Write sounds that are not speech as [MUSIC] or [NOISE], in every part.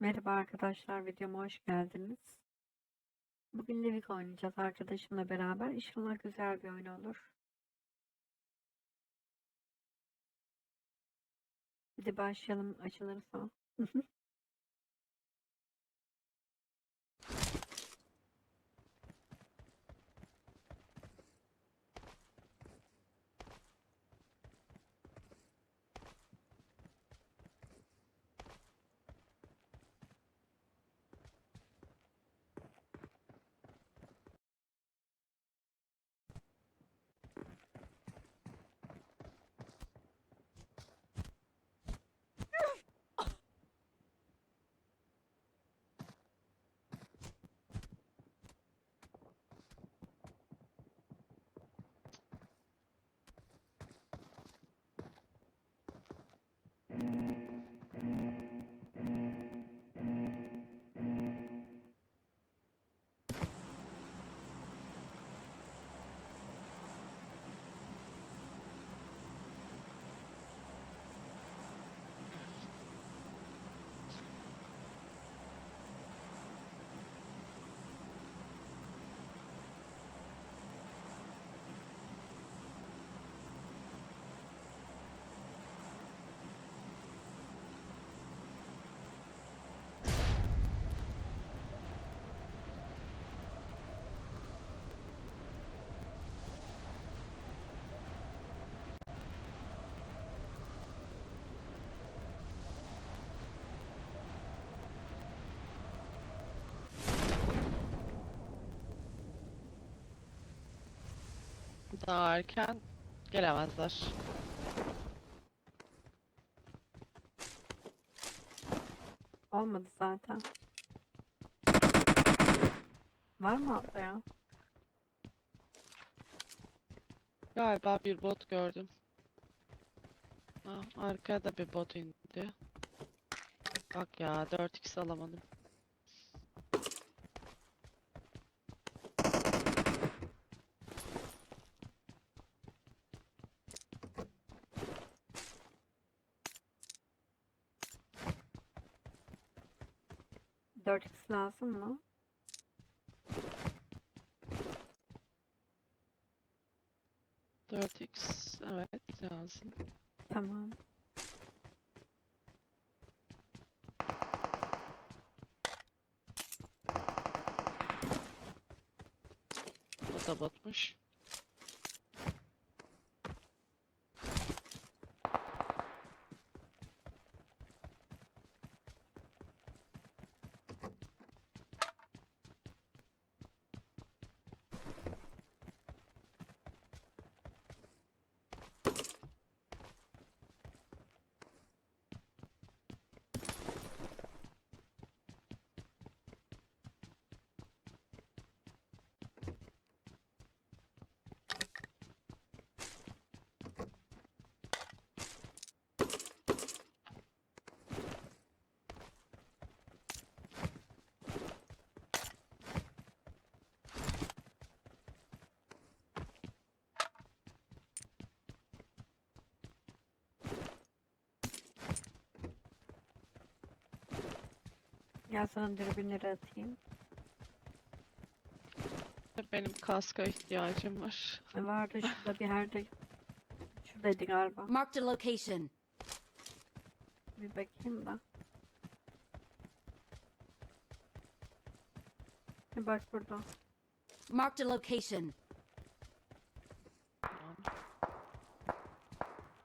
Merhaba arkadaşlar, videoma hoş geldiniz. Bugün Livik oynayacağız arkadaşımla beraber. İnşallah güzel bir oyun olur. Hadi başlayalım açılırsa. [LAUGHS] Daha erken gelemezler. Olmadı zaten. Var mı altta ya? Galiba bir bot gördüm. Ha, arkaya da bir bot indi. Bak ya 4x alamadım. Dört x lazım mı? Dört x evet lazım. Tamam. O da botmuş. Sana dürbünleri atayım. Benim kaska ihtiyacım var. E, Vardı [LAUGHS] şurada bir yerde. Şuradaydı galiba. Marked a location. Bir bakayım da. Bir bak burada. Marked a location.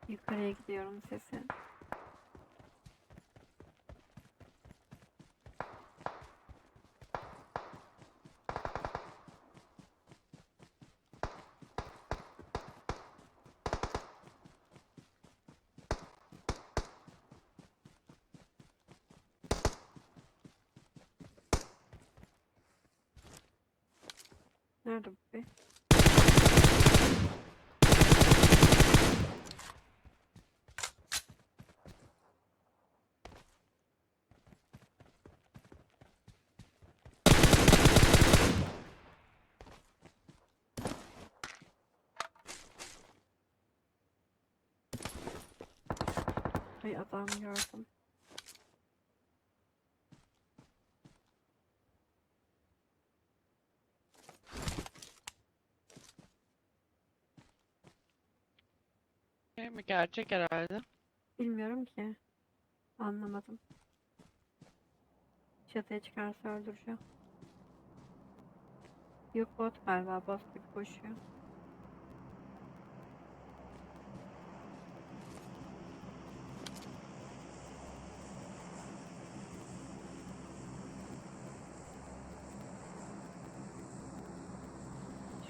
Yukarıya gidiyorum sesi. Nerede bu be? Ay adam gördüm. Gerçek herhalde. Bilmiyorum ki. Anlamadım. Çatıya çıkarsa öldüreceğim. Yok bot galiba bot gibi koşuyor.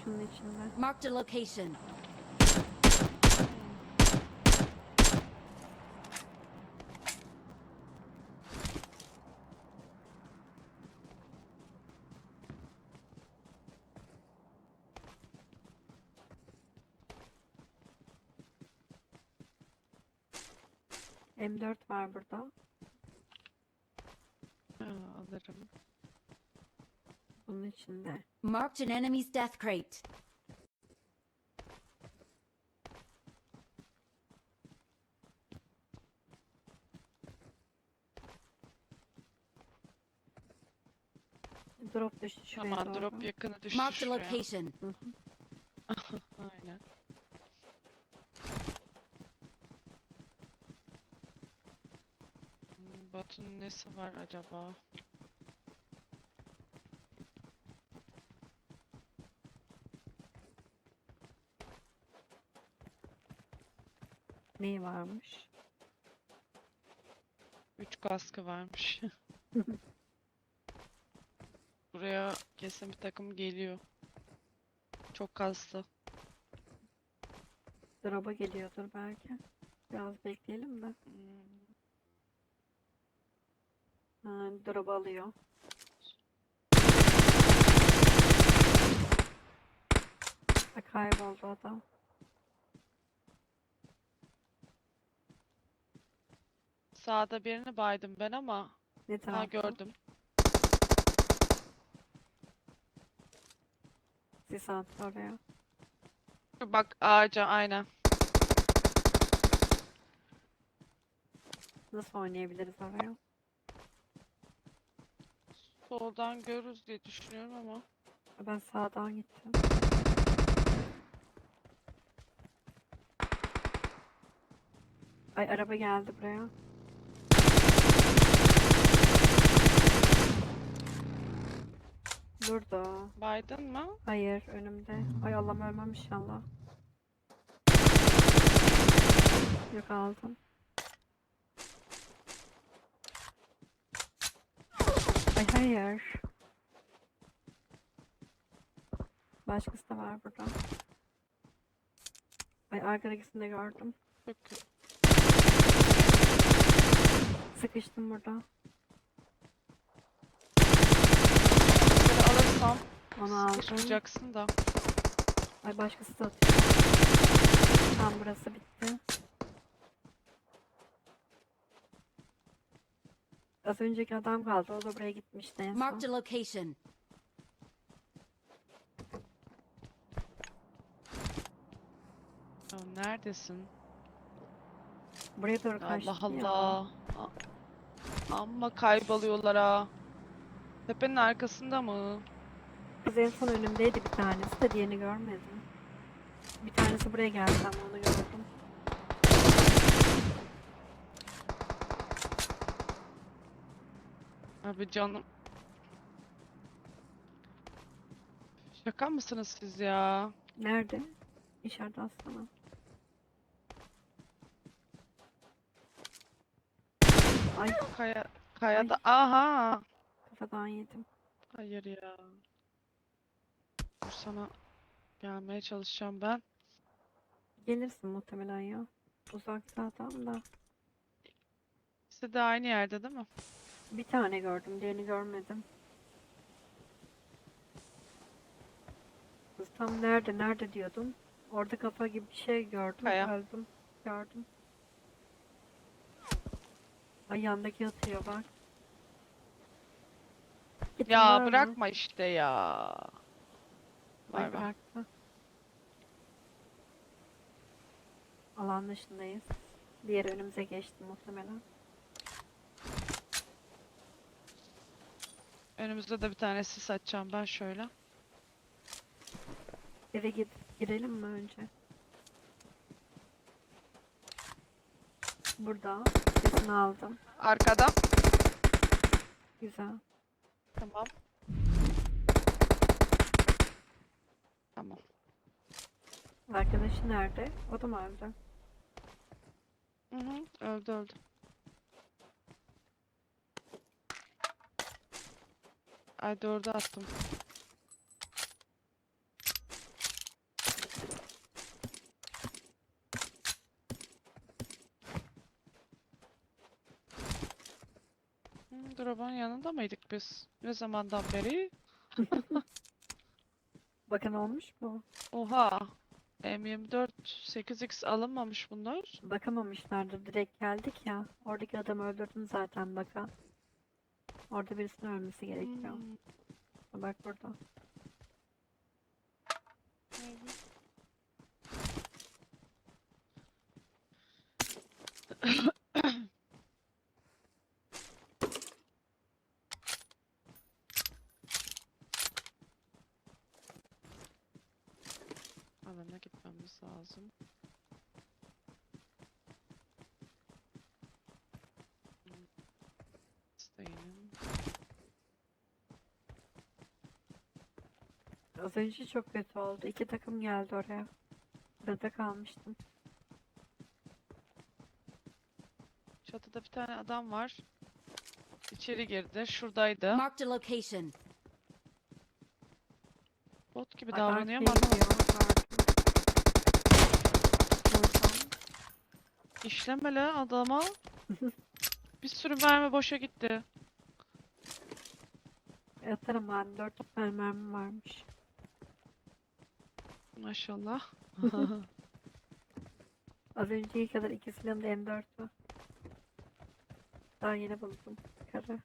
Şunun içinde. Marked a location. M4 var burada. Ha, alırım. Bunun içinde. Marked an enemy's death crate. Drop düştü şuraya Tamam doğru. drop yakını düştü Marked a şuraya. location. [LAUGHS] Aynen. Hmm, Botun nesi var acaba? Neyi varmış? Üç kaskı varmış. [LAUGHS] Buraya kesin bir takım geliyor. Çok kaslı. Drop'a geliyordur belki. Biraz bekleyelim de. Hmm, Ha, drop alıyor. Kayboldu adam. Sağda birini baydım ben ama Ne ha tarafta? gördüm. Sis attı oraya. Bak ağaca aynen. Nasıl oynayabiliriz oraya? Soldan görürüz diye düşünüyorum ama. Ben sağdan gittim. Ay araba geldi buraya. Burada. Baydın mı? Hayır önümde. Ay Allah'ım ölmem inşallah. Yok aldım. Ay hayır. Başkası da var burada. Ay arkadakisini de gördüm. Sıkıştım burada. Bunları alırsam Onu aldım. sıkışmayacaksın da. Ay başkası da atıyor. Tam burası bitti. Az önceki adam kaldı. O da buraya gitmişti en son. Marked a location. Ya neredesin? Buraya doğru kaçtı Allah ya. Allah. A- Amma kayboluyorlar ha. Tepenin arkasında mı? Kız en son önümdeydi bir tanesi de diğerini görmedim. Bir tanesi buraya geldi ama onu gördüm. Abi canım. Şaka mısınız siz ya? Nerede? İşaret atsana. Ay Kaya, kayada. Aha. kafadan yedim. Hayır ya. Dur sana gelmeye çalışacağım ben. Gelirsin muhtemelen ya. Uzakta adam da. İkisi de aynı yerde değil mi? Bir tane gördüm, diğerini görmedim. Tam nerede, nerede diyordum. Orada kafa gibi bir şey gördüm, Kaya. öldüm. Gördüm. Ay yandaki atıyor bak. Kitin var Ya mı? bırakma işte ya. Ay Var var. bıraktı. Alan dışındayız. Diğer önümüze geçti muhtemelen. Önümüzde de bir tane sis açacağım ben şöyle. Eve gir girelim mi önce? Burada. Sesini aldım. Arkada. Güzel. Tamam. Tamam. Arkadaşı nerede? O da mı öldü? Hı hı, öldü öldü. Ay dördü attım. Hmm, Drop'un yanında mıydık biz? Ne zamandan beri? [LAUGHS] Bakın olmuş mu? Oha. M24 8x alınmamış bunlar. Bakamamışlardır. Direkt geldik ya. Oradaki adamı öldürdün zaten bakan. Orada birisinin ölmesi gerekiyor. Hmm, Bak burada. Alana gitmemiz lazım. Hmm, Az önce çok kötü oldu. İki takım geldi oraya. Burada kalmıştım. Çatıda bir tane adam var. İçeri girdi. Şuradaydı. Marked a location. Bot gibi Ay, davranıyor arkaya ama anlamadım. gidiyor, gördüm. Buradan. İşlemeli adama. Bir sürü mermi boşa gitti. Atarım ben. Dört tane mermi varmış. Maşallah. [LAUGHS] Az önceki kadar iki silahım da M4'tü. Daha yeni buldum. Karı.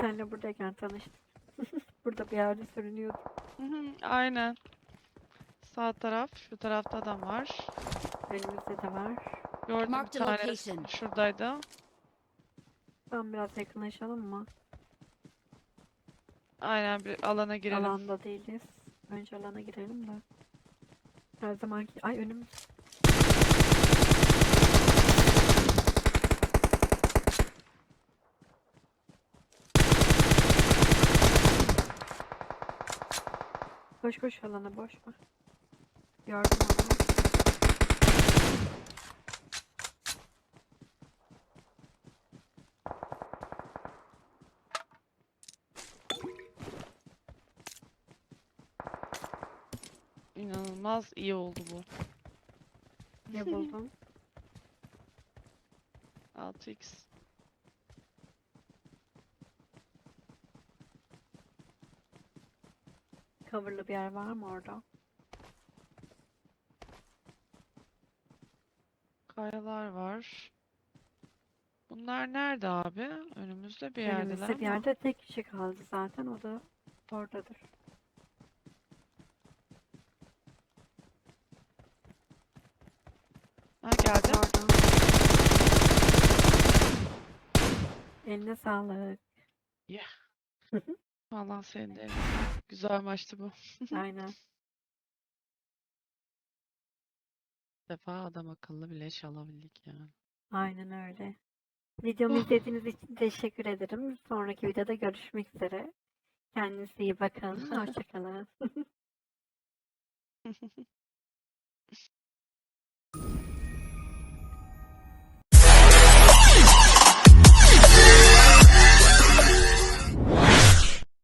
Senle buradayken tanıştık. [LAUGHS] Burada bir yerde sürünüyordum. Hı hı, Aynen. Sağ taraf, şu tarafta adam var. Önümüzde de var. Gördüm bir a tanesi. location. Şuradaydı. Tam biraz yakınlaşalım mı? Aynen bir alana girelim. Alanda değiliz. Önce alana girelim de. Her zamanki... Ay önümüz. Koş koş alana boş ver. Gördüm onu. İnanılmaz iyi oldu bu. Ne buldum? 6x. [LAUGHS] Coverlı bir yer var mı orada? Kayalar var. Bunlar nerede abi? Önümüzde bir yerdeler Önümüzde bir ama. yerde tek kişi kaldı zaten. O da oradadır. Ha geldi. Orada. Eline sağlık. [LAUGHS] Vallahi senin de eline. Güzel maçtı bu. Aynen. Bir defa adam akıllı bile iş alabildik yani. Aynen öyle. Videomu izlediğiniz için teşekkür ederim. Sonraki videoda görüşmek üzere. Kendinize iyi bakın. [LAUGHS] Hoşçakalın. [LAUGHS]